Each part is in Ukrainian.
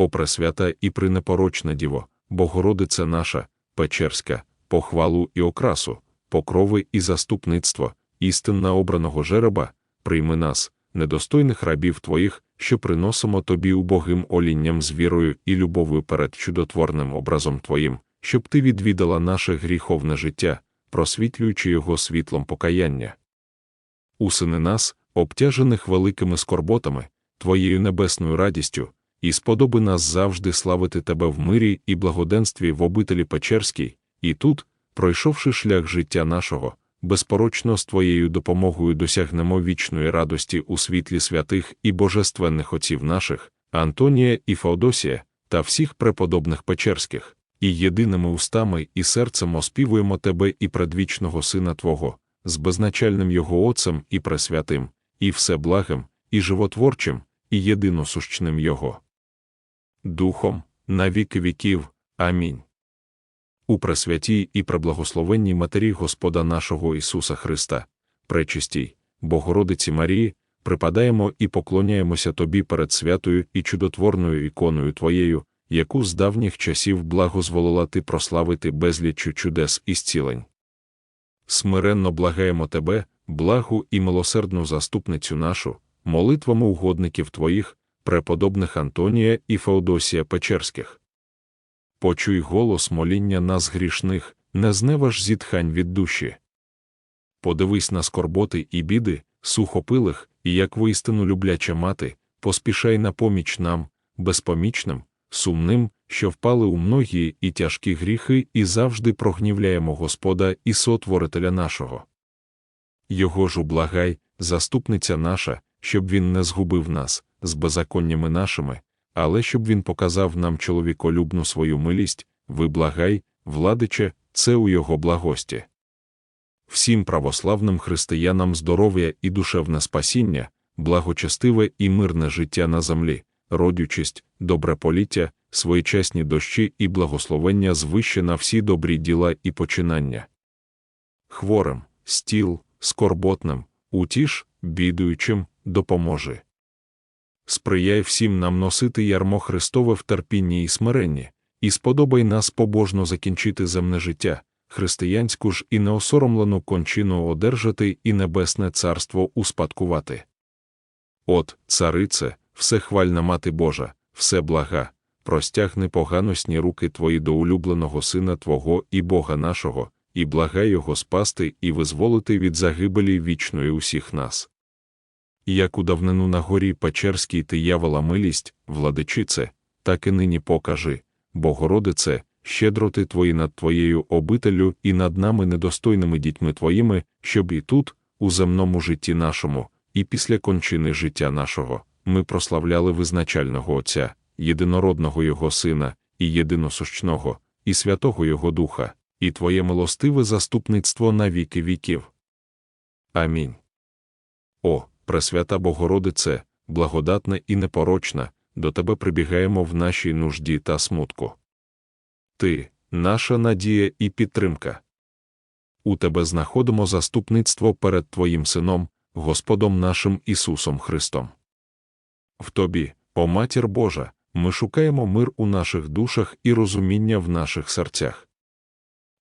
О пресвята і пренепорочна Діво, Богородице наша, Печерська, похвалу і окрасу, покрови і заступництво, істинна обраного жереба, прийми нас, недостойних рабів Твоїх, що приносимо Тобі убогим олінням з вірою і любов'ю перед чудотворним образом Твоїм, щоб Ти відвідала наше гріховне життя, просвітлюючи його світлом покаяння. Усини нас, обтяжених великими скорботами, Твоєю небесною радістю, і сподоби нас завжди славити Тебе в мирі і благоденстві в обителі Печерській, і тут, пройшовши шлях життя нашого, безпорочно з Твоєю допомогою досягнемо вічної радості у світлі святих і божественних отців наших, Антонія і Феодосія, та всіх преподобних Печерських, і єдиними устами і серцем оспівуємо Тебе і предвічного Сина Твого, з безначальним Його Отцем і Пресвятим, і всеблагим, і животворчим, і єдиносущним Його. Духом, на віки віків. Амінь. У пресвятій і преблагословенній Матері Господа нашого Ісуса Христа, пречистій, Богородиці Марії, припадаємо і поклоняємося Тобі перед святою і чудотворною іконою Твоєю, яку з давніх часів благозволила Ти прославити безліччю чудес і зцілень. Смиренно благаємо Тебе, благу і милосердну заступницю нашу, молитвами угодників Твоїх, преподобних Антонія і Феодосія Печерських. Почуй голос моління нас грішних, не зневаж зітхань від душі. Подивись на скорботи і біди, сухопилих, і як воістину любляча мати, поспішай на поміч нам, безпомічним, сумним, що впали у многії і тяжкі гріхи, і завжди прогнівляємо Господа і сотворителя нашого. Його ж ублагай, заступниця наша, щоб він не згубив нас, з беззаконнями нашими, але щоб він показав нам чоловіколюбну свою милість, виблагай, владиче, це у його благості. Всім православним християнам здоров'я і душевне спасіння, благочестиве і мирне життя на землі, родючість, добре поліття, своєчасні дощі і благословення звище на всі добрі діла і починання. Хворим, стіл, скорботним, утіш, бідуючим, допоможи. Сприяй всім нам носити ярмо Христове в терпінні і смиренні, і сподобай нас побожно закінчити земне життя, християнську ж і неосоромлену кончину одержати і небесне царство успадкувати. От, царице, всехвальна мати Божа, все блага, простягни поганосні руки твої до улюбленого Сина Твого і Бога нашого, і благай Його спасти і визволити від загибелі вічної усіх нас як у давнину на горі Печерській ти явила милість, владичице, так і нині покажи, Богородице, щедроти твої над твоєю обителю і над нами недостойними дітьми твоїми, щоб і тут, у земному житті нашому, і після кончини життя нашого, ми прославляли визначального Отця, єдинородного Його Сина, і єдиносущного, і святого Його Духа, і Твоє милостиве заступництво на віки віків. Амінь. О, Пресвята Богородице, благодатна і непорочна, до Тебе прибігаємо в нашій нужді та смутку. Ти, наша надія і підтримка. У Тебе знаходимо заступництво перед Твоїм Сином, Господом нашим Ісусом Христом. В Тобі, о Матір Божа, ми шукаємо мир у наших душах і розуміння в наших серцях.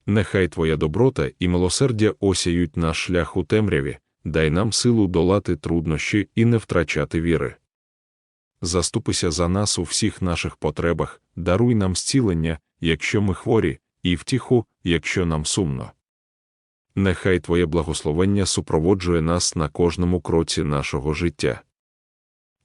Нехай Твоя доброта і милосердя осяють наш шлях у темряві дай нам силу долати труднощі і не втрачати віри. Заступися за нас у всіх наших потребах, даруй нам зцілення, якщо ми хворі, і втіху, якщо нам сумно. Нехай Твоє благословення супроводжує нас на кожному кроці нашого життя.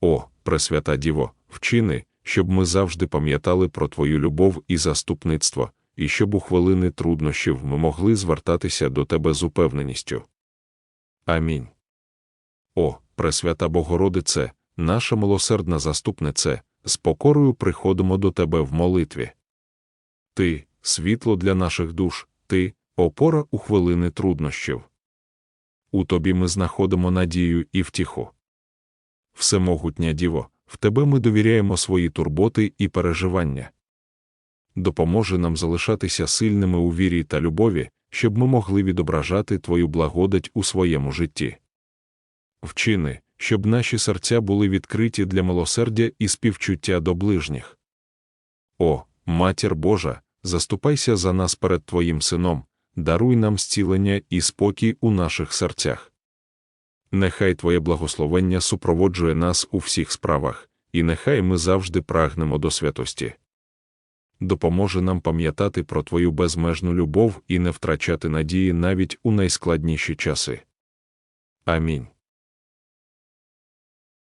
О, Пресвята Діво, вчини, щоб ми завжди пам'ятали про Твою любов і заступництво, і щоб у хвилини труднощів ми могли звертатися до Тебе з упевненістю. Амінь. О, Пресвята Богородице, наша милосердна заступнице, з покорою приходимо до Тебе в молитві. Ти, світло для наших душ, ти, опора у хвилини труднощів. У тобі ми знаходимо надію і втіху. Всемогутня Діво, в тебе ми довіряємо свої турботи і переживання. Допоможи нам залишатися сильними у вірі та любові, щоб ми могли відображати Твою благодать у своєму житті. Вчини, щоб наші серця були відкриті для милосердя і співчуття до ближніх. О, Матір Божа, заступайся за нас перед Твоїм Сином, даруй нам зцілення і спокій у наших серцях. Нехай Твоє благословення супроводжує нас у всіх справах, і нехай ми завжди прагнемо до святості. Допоможи нам пам'ятати про Твою безмежну любов і не втрачати надії навіть у найскладніші часи. Амінь.